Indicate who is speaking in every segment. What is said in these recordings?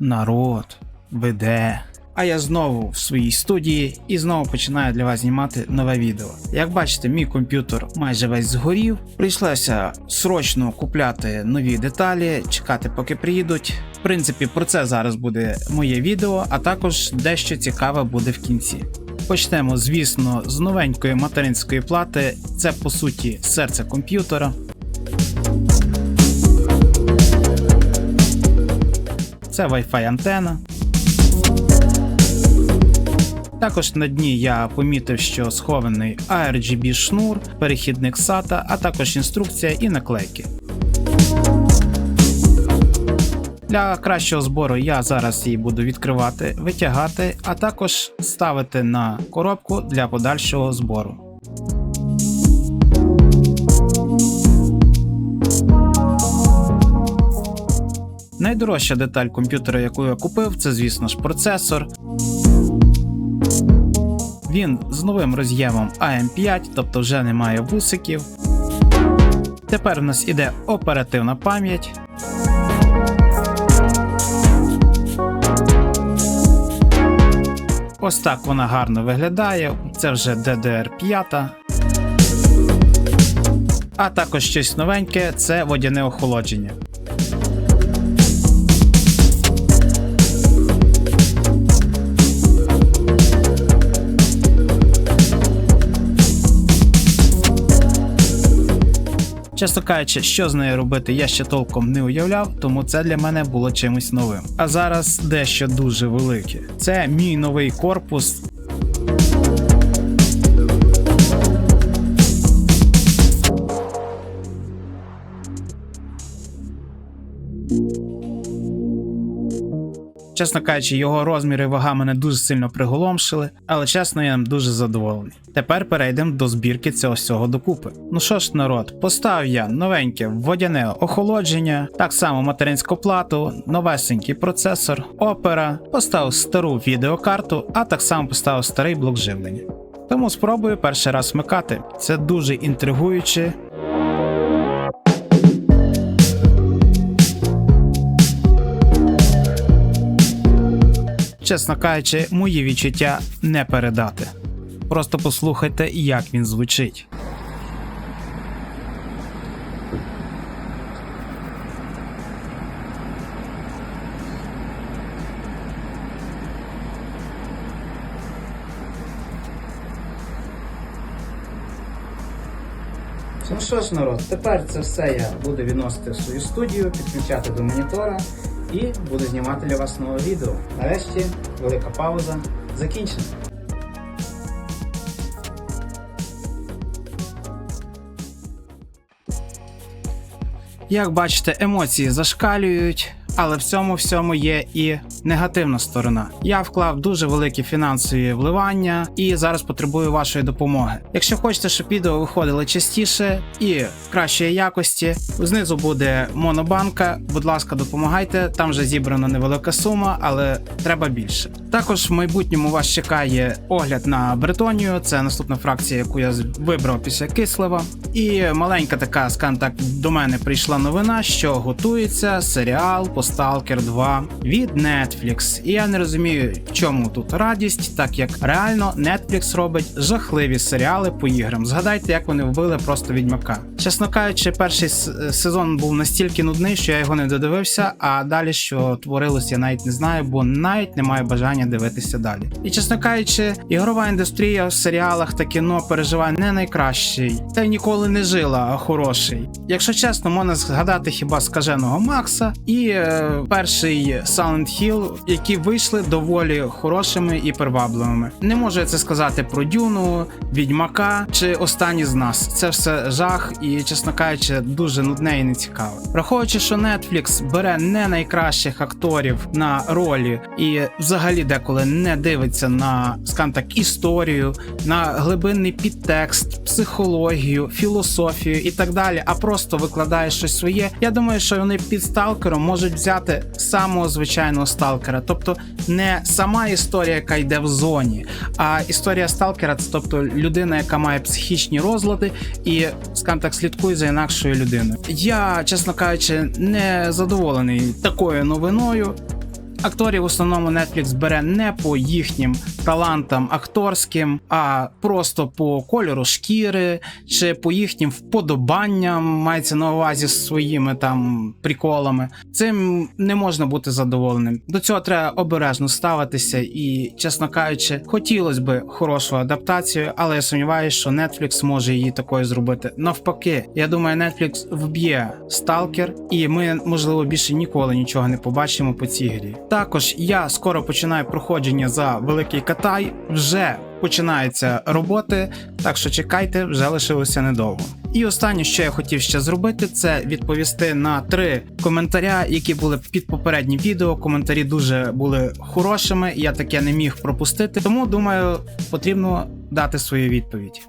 Speaker 1: народ веде. А я знову в своїй студії і знову починаю для вас знімати нове відео. Як бачите, мій комп'ютер майже весь згорів. Прийшлося срочно купляти нові деталі, чекати, поки приїдуть. В принципі, про це зараз буде моє відео, а також дещо цікаве буде в кінці. Почнемо, звісно, з новенької материнської плати. Це по суті серце комп'ютера. Це Wi-Fi антена. Також на дні я помітив, що схований ARGB шнур, перехідник SATA, а також інструкція і наклейки. Для кращого збору я зараз її буду відкривати, витягати, а також ставити на коробку для подальшого збору. Найдорожча деталь комп'ютера, яку я купив, це, звісно ж, процесор. Він з новим роз'ємом AM5, тобто вже немає вусиків. Тепер у нас іде оперативна пам'ять. Ось так вона гарно виглядає. Це вже DDR5. А також щось новеньке це водяне охолодження. Чесно кажучи, що з нею робити, я ще толком не уявляв, тому це для мене було чимось новим. А зараз дещо дуже велике. Це мій новий корпус. Чесно кажучи, його розміри і вага мене дуже сильно приголомшили, але чесно, я дуже задоволений. Тепер перейдемо до збірки цього всього докупи. Ну що ж, народ, поставив я новеньке водяне охолодження, так само материнську плату, новесенький процесор, опера, поставив стару відеокарту, а так само поставив старий блок живлення. Тому спробую перший раз вмикати. Це дуже інтригуюче. Чесно кажучи, мої відчуття не передати. Просто послухайте, як він звучить. Ну що ж, народ, тепер це все я буду відносити в свою студію, підключати до монітора і буду знімати для вас нове відео. Нарешті велика пауза закінчена. Як бачите, емоції зашкалюють, але в цьому всьому є і негативна сторона. Я вклав дуже великі фінансові вливання і зараз потребую вашої допомоги. Якщо хочете, щоб відео виходили частіше і кращої якості, знизу буде монобанка. Будь ласка, допомагайте. Там вже зібрана невелика сума, але треба більше. Також в майбутньому вас чекає огляд на Бретонію. Це наступна фракція, яку я вибрав після Кислива. І маленька така, скажімо так, до мене прийшла новина, що готується серіал по Stalker 2 від Netflix. І я не розумію, в чому тут радість, так як реально Netflix робить жахливі серіали по іграм. Згадайте, як вони вбили просто відьмака. Чесно кажучи, перший сезон був настільки нудний, що я його не додивився. А далі, що творилось, я навіть не знаю, бо навіть не маю бажання дивитися далі. І чесно кажучи, ігрова індустрія в серіалах та кіно переживає не найкращий, та й ніколи не жила а хороший. Якщо чесно, можна згадати хіба скаженого Макса і е, перший Silent Hill, які вийшли доволі хорошими і привабливими. Не можу я це сказати про Дюну, Відьмака чи Останні з нас. Це все жах і, чесно кажучи, дуже нудне і нецікаве. Враховуючи, що Netflix бере не найкращих акторів на ролі і взагалі деколи не дивиться на, скажімо так, історію, на глибинний підтекст, психологію, філософію і так далі, а просто викладає щось своє. Я думаю, що вони під сталкером можуть взяти самого звичайного сталкера, тобто не сама історія, яка йде в зоні, а історія сталкера це тобто людина, яка має психічні розлади і, скажімо так, слідкує за інакшою людиною. Я, чесно кажучи, не задоволений такою новиною. Акторів в основному Netflix бере не по їхнім талантам акторським, а просто по кольору шкіри чи по їхнім вподобанням, мається на увазі своїми там приколами. Цим не можна бути задоволеним. До цього треба обережно ставитися, і, чесно кажучи, хотілося б хорошу адаптацію, але я сумніваюся, що Netflix може її такою зробити. Навпаки, я думаю, Netflix вб'є Сталкер, і ми, можливо, більше ніколи нічого не побачимо по цій грі. Також я скоро починаю проходження за Великий Катай. Вже починаються роботи, так що чекайте, вже лишилося недовго. І останнє, що я хотів ще зробити, це відповісти на три коментаря, які були під попереднім відео. Коментарі дуже були хорошими, я таке не міг пропустити. Тому думаю, потрібно дати свою відповідь.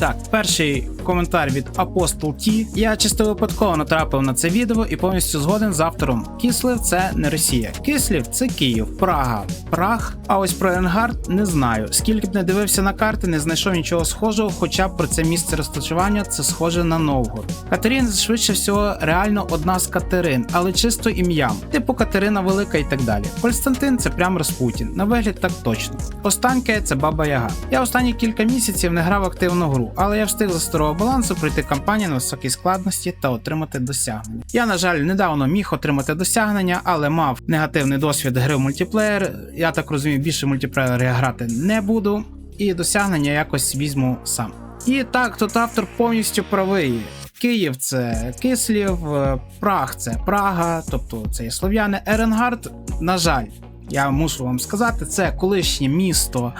Speaker 1: Так, перший коментар від Апостол Ті. Я чисто випадково натрапив на це відео і повністю згоден з автором. Кислив це не Росія. Кислів це Київ, Прага, Праг. А ось про Енгард не знаю. Скільки б не дивився на карти, не знайшов нічого схожого, хоча б про це місце розташування це схоже на Новгород. Катерин швидше всього реально одна з Катерин, але чисто ім'ям, типу Катерина Велика і так далі. Константин це прям Распутін. На вигляд так точно. Останнє це Баба Яга. Я останні кілька місяців не грав активну гру, але я встиг за старого балансу пройти кампанію на високій складності та отримати досягнення. Я, на жаль, недавно міг отримати досягнення, але мав негативний досвід гри в мультиплеєр. Я так розумію, більше мультиплеєр я грати не буду, і досягнення якось візьму сам. І так, тут автор повністю правий. Київ це Кислів, е, Праг це Прага, тобто це є слов'яни. Еренгард, на жаль, я мушу вам сказати, це колишнє місто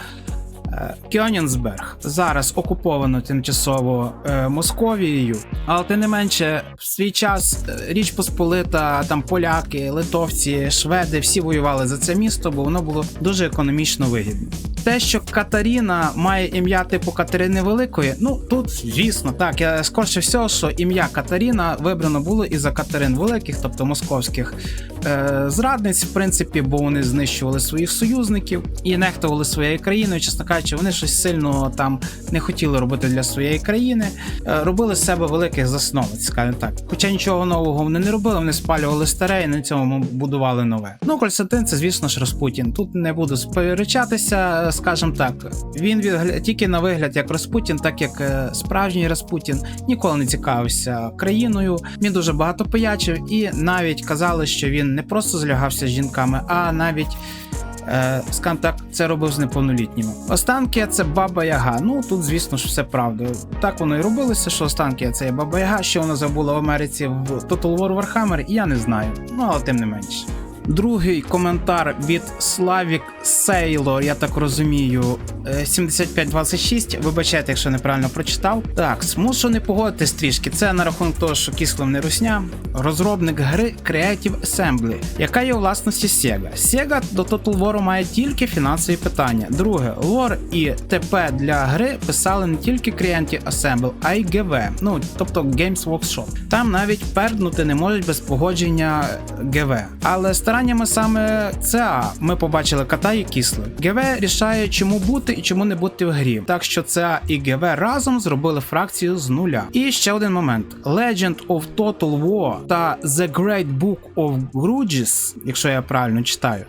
Speaker 1: Кьонінсберг. Зараз окуповано тимчасово е, Московією, але тим не менше, в свій час е, Річ Посполита, там поляки, литовці, шведи всі воювали за це місто, бо воно було дуже економічно вигідно. Те, що Катаріна має ім'я типу Катерини Великої, ну тут звісно, так я скорше всього, що ім'я Катаріна вибрано було із за Катерин Великих, тобто московських е, зрадниць, в принципі, бо вони знищували своїх союзників і нехтували своєю країною. Чесно кажучи, вони щось сильно там не хотіли робити для своєї країни, е, робили з себе великих засновниць, скажімо так. Хоча нічого нового вони не робили, вони спалювали старе і на цьому будували нове. Ну, Константин, це звісно ж Распутін. Тут не буду сперечатися, скажімо так. Він відгля... тільки на вигляд як Распутін, так як е, справжній Распутін, ніколи не цікавився країною. Він дуже багато поячив, і навіть казали, що він не просто злягався з жінками, а навіть. Е, скажімо так, це робив з неповнолітніми. Останки це Баба Яга. Ну тут, звісно ж, все правда. Так воно і робилося, що останки це є Баба Яга, що вона забула в Америці в Total War Warhammer, я не знаю. Ну але тим не менше. Другий коментар від Slavic Sailor, я так розумію, е, 7526. Вибачайте, якщо неправильно прочитав. Так, змушу не погодитись трішки. Це на рахунок того, що кисло не русня. Розробник гри Creative Assembly, яка є у власності Sega. Sega до Total War має тільки фінансові питання. Друге, лор і ТП для гри писали не тільки Creative Assemble, а й GV, ну тобто Games Workshop. Там навіть перднути не можуть без погодження GV. Але стараннями саме ЦА ми побачили ката і кісли. ГВ рішає, чому бути і чому не бути в грі. Так що ЦА і ГВ разом зробили фракцію з нуля. І ще один момент: Legend of Total War та The Great Book of Grudges, якщо я правильно читаю.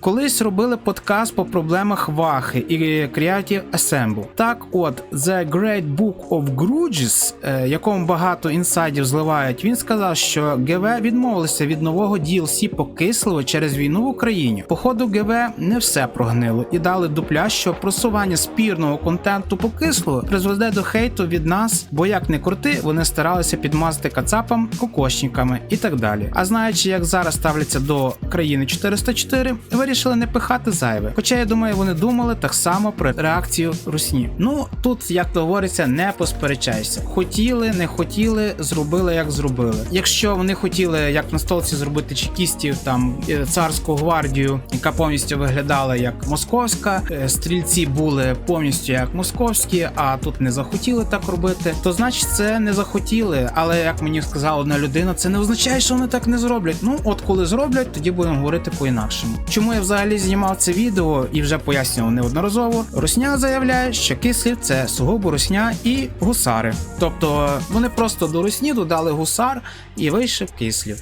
Speaker 1: Колись робили подкаст по проблемах Вахи і Creative Assemble. Так от, The Great Book of Grudges, е, якому багато інсайдів зливають, він сказав, що ГВ відмовилися від нового DLC по кислову через війну в Україні. Походу, ГВ не все прогнило і дали дупля, що просування спірного контенту по кислу призведе до хейту від нас, бо як не крути, вони старалися підмазати кацапам, кокошниками і так далі. А знаючи, як зараз ставляться до країни 404, вирішили не пихати зайве. Хоча я думаю, вони думали так само про реакцію русні. Ну тут, як говориться, не посперечайся. Хотіли, не хотіли, зробили як зробили. Якщо вони хотіли, як на столці, зробити чекістів, там е, царську гвардію, яка повністю виглядала як московська, е, стрільці були повністю як московські, а тут не захотіли так робити, то значить це не захотіли. Але як мені сказала одна людина, це не означає, що вони так не зроблять. Ну от коли зроблять, тоді будемо говорити по-інакшому. Чому я взагалі знімав це відео і вже пояснював неодноразово. Русня заявляє, що кислів це сугубо русня і гусари. Тобто вони просто до русні додали гусар і вийшов кислів.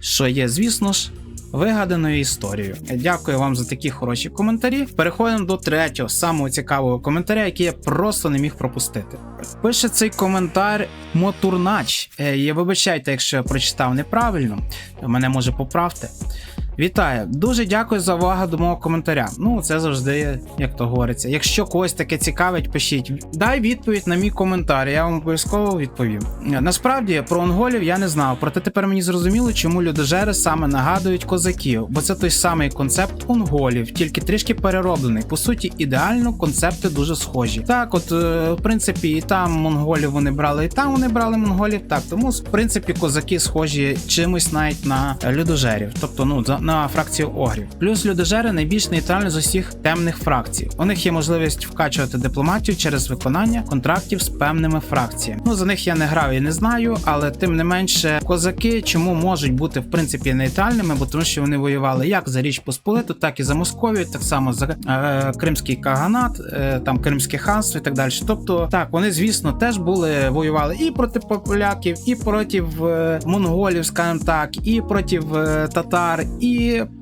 Speaker 1: Що є, звісно ж, вигаданою історією. Дякую вам за такі хороші коментарі. Переходимо до третього, самого цікавого коментаря, який я просто не міг пропустити. Пише цей коментар Мотурнач. Е, Я вибачайте, якщо я прочитав неправильно, мене може поправте. Вітаю, дуже дякую за увагу до мого коментаря. Ну, це завжди, як то говориться. Якщо когось таке цікавить, пишіть. Дай відповідь на мій коментар, я вам обов'язково відповім. Насправді про онголів я не знав, проте тепер мені зрозуміло, чому людожери саме нагадують козаків, бо це той самий концепт онголів, тільки трішки перероблений. По суті, ідеально концепти дуже схожі. Так, от, е, в принципі, і там монголів вони брали, і там вони брали монголів. Так, тому в принципі козаки схожі чимось навіть на людожерів, тобто ну за- на фракцію огрів. Плюс людожери найбільш нейтральні з усіх темних фракцій. У них є можливість вкачувати дипломатію через виконання контрактів з певними фракціями. Ну за них я не грав і не знаю, але тим не менше, козаки чому можуть бути в принципі нейтральними, бо тому що вони воювали як за Річ Посполиту, так і за Московію, так само за е, Кримський Каганат, е, там Кримське ханство і так далі. Тобто, так вони, звісно, теж були воювали і проти поляків, і проти е, монголів, скажімо так, і проти е, татар, і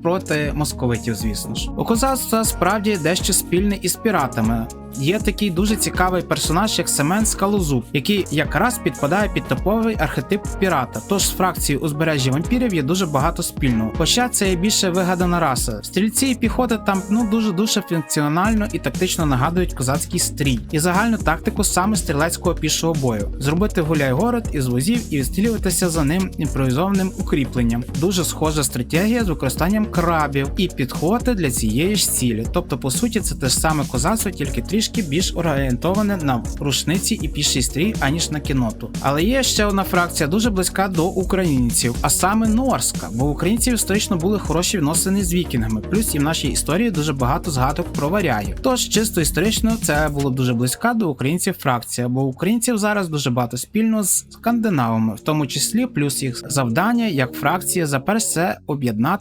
Speaker 1: проти московитів, звісно ж. У козацтва справді дещо спільне із піратами. Є такий дуже цікавий персонаж, як Семен Скалозуб, який якраз підпадає під топовий архетип пірата. Тож з фракцією узбережжя вампірів є дуже багато спільного. Хоча це є більше вигадана раса. Стрільці і піхота там ну дуже дуже функціонально і тактично нагадують козацький стрій і загальну тактику саме стрілецького пішого бою. Зробити гуляй город із возів і відстрілюватися за ним імпровізованим укріпленням. Дуже схожа стратегія з використанням крабів і підходи для цієї ж цілі. Тобто, по суті, це те ж саме козацтво, тільки трішки більш орієнтоване на рушниці і піший стрій, аніж на кіноту. Але є ще одна фракція дуже близька до українців, а саме норська, бо українців історично були хороші відносини з вікінгами. Плюс і в нашій історії дуже багато згадок про варягів. Тож чисто історично це було дуже близька до українців фракція, бо українців зараз дуже багато спільно з скандинавами, в тому числі плюс їх завдання як фракція за перш це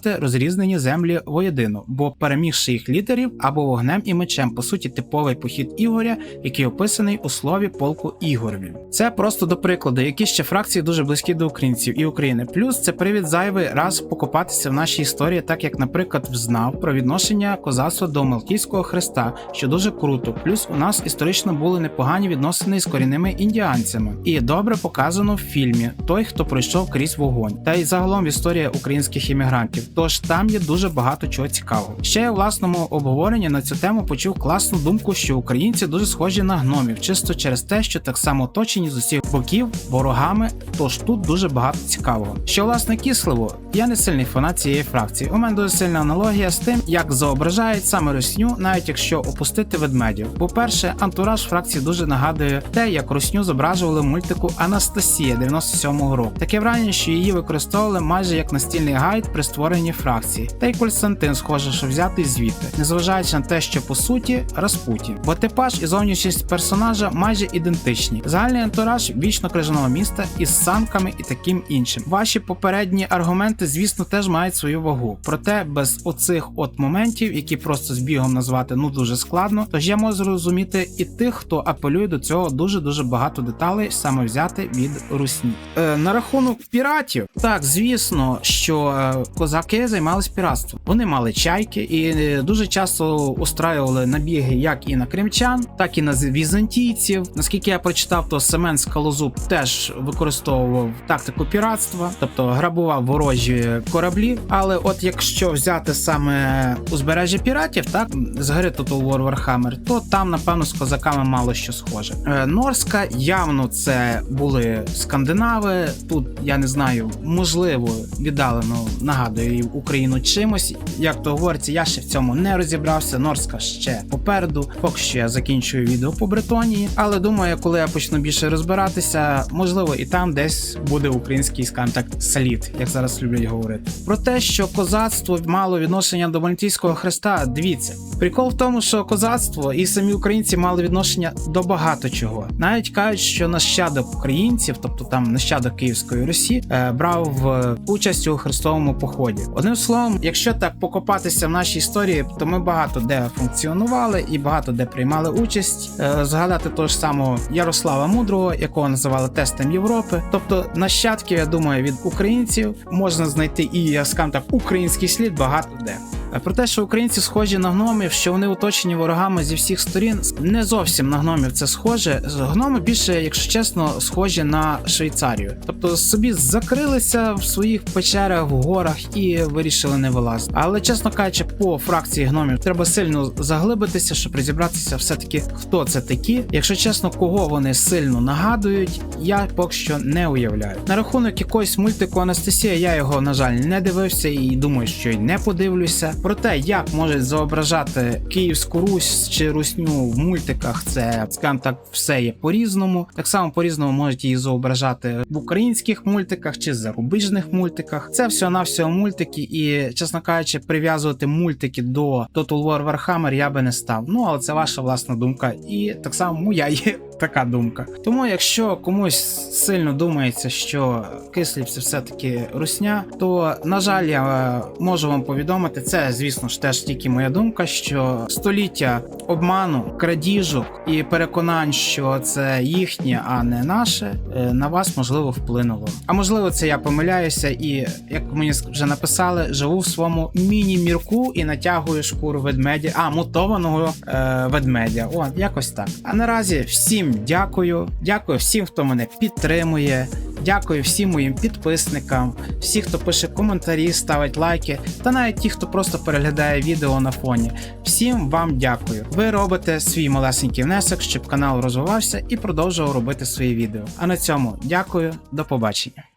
Speaker 1: об'єднати розрізнені землі воєдину, бо перемігши їх лідерів або вогнем і мечем, по суті, типовий похід Ігоря, який описаний у слові полку Ігорові. Це просто до прикладу, які ще фракції дуже близькі до українців і України. Плюс це привід зайвий раз покопатися в нашій історії, так як, наприклад, взнав про відношення козацтва до Малтійського хреста, що дуже круто. Плюс у нас історично були непогані відносини з корінними індіанцями, і добре показано в фільмі той, хто пройшов крізь вогонь, та й загалом в історії українських іммігрантів. Тож там є дуже багато чого цікавого. Ще я власному обговоренні на цю тему почув класну думку, що українці дуже схожі на гномів, чисто через те, що так само оточені з усіх боків ворогами. Тож тут дуже багато цікавого. Що власне кисливо, я не сильний фанат цієї фракції. У мене дуже сильна аналогія з тим, як зображають саме русню, навіть якщо опустити ведмедів. По-перше, антураж фракції дуже нагадує те, як русню зображували мультику Анастасія 97-го року. Таке враження, що її використовували майже як настільний гайд при створенні фракції. Та й Константин схоже, що взятий звідти, незважаючи на те, що по суті Распутін. Бо типаж і зовнішність персонажа майже ідентичні. Загальний антураж вічно крижаного міста із санками і таким іншим. Ваші попередні аргументи, звісно, теж мають свою вагу. Проте без оцих от моментів, які просто збігом назвати ну дуже складно. Тож я можу зрозуміти і тих, хто апелює до цього дуже дуже багато деталей, саме взяти від русні. Е, на рахунок піратів, так звісно, що е, козаки займалися піратством. Вони мали чайки і е, дуже часто устраювали набіги як і на кримчан, так і на візантійців. Наскільки я прочитав, то Семен Скалозуб теж використовував тактику піратства, тобто грабував ворожі кораблі. Але от якщо взяти саме узбережжя піратів, так з гри Total War Warhammer, то там напевно з козаками мало що схоже. Е, Норська явно це були скандинави. Тут я не знаю, можливо, віддалено нагадує Україну чимось. Як то говориться, я ще в цьому не розібрався. Норська ще попереду. Поки що я закінчую відео по Бретонії. Але думаю, коли я почну більше розбиратися, можливо, і там десь буде український, скажімо так, слід, як зараз люблять говорити. Про те, що козацтво мало відношення до Мальтійського хреста, дивіться. Прикол в тому, що козацтво і самі українці мали відношення до багато чого. Навіть кажуть, що нащадок українців, тобто там нащадок Київської Русі, е, брав е, участь у хрестовому поході. Одним словом, якщо так покопатися в нашій історії, то ми багато де функціонували і багато де приймали участь. Е, Згадати того ж самого Ярослава Мудрого, якого називали тестом Європи. Тобто нащадків, я думаю, від українців можна знайти і я скажу так, український слід багато де. Е, Про те, що українці схожі на гномів, що вони оточені ворогами зі всіх сторін, не зовсім на гномів це схоже. Гноми більше, якщо чесно, схожі на Швейцарію. Тобто собі закрилися в своїх печерах в горах і вирішили не вилазити. Але чесно кажучи, по фракції гномів треба сильно заглибитися, щоб розібратися все-таки, хто це такі. Якщо чесно, кого вони сильно нагадують, я поки що не уявляю. На рахунок якогось мультику Анастасія, я його на жаль не дивився і думаю, що й не подивлюся. Про те, як можуть зображати Київську Русь чи Русню в мультиках, це скажімо так, все є по-різному. Так само по-різному можуть її зображати в українських мультиках чи зарубіжних мультиках. Це все на всього мультики, і чесно кажучи, прив'язувати мультики до Total War Warhammer я би не став. Ну але це ваша власна думка, і так само моя є така думка. Тому, якщо комусь сильно думається, що кислів це все-таки русня, то на жаль, я е, можу вам повідомити, це звісно ж теж тільки моя думка, що століття обману, крадіжок і переконань, що це їхнє, а не наше, е, на вас можливо вплинуло. А можливо, це я помиляюся, і як мені вже написали, живу в своєму міні-мірку і натягую шкуру ведмедя, а мутованого е, ведмедя. О, якось так. А наразі всім дякую. Дякую всім, хто мене підтримує. Дякую всім моїм підписникам, всі, хто пише коментарі, ставить лайки, та навіть ті, хто просто переглядає відео на фоні. Всім вам дякую. Ви робите свій малесенький внесок, щоб канал розвивався і продовжував робити свої відео. А на цьому дякую, до побачення.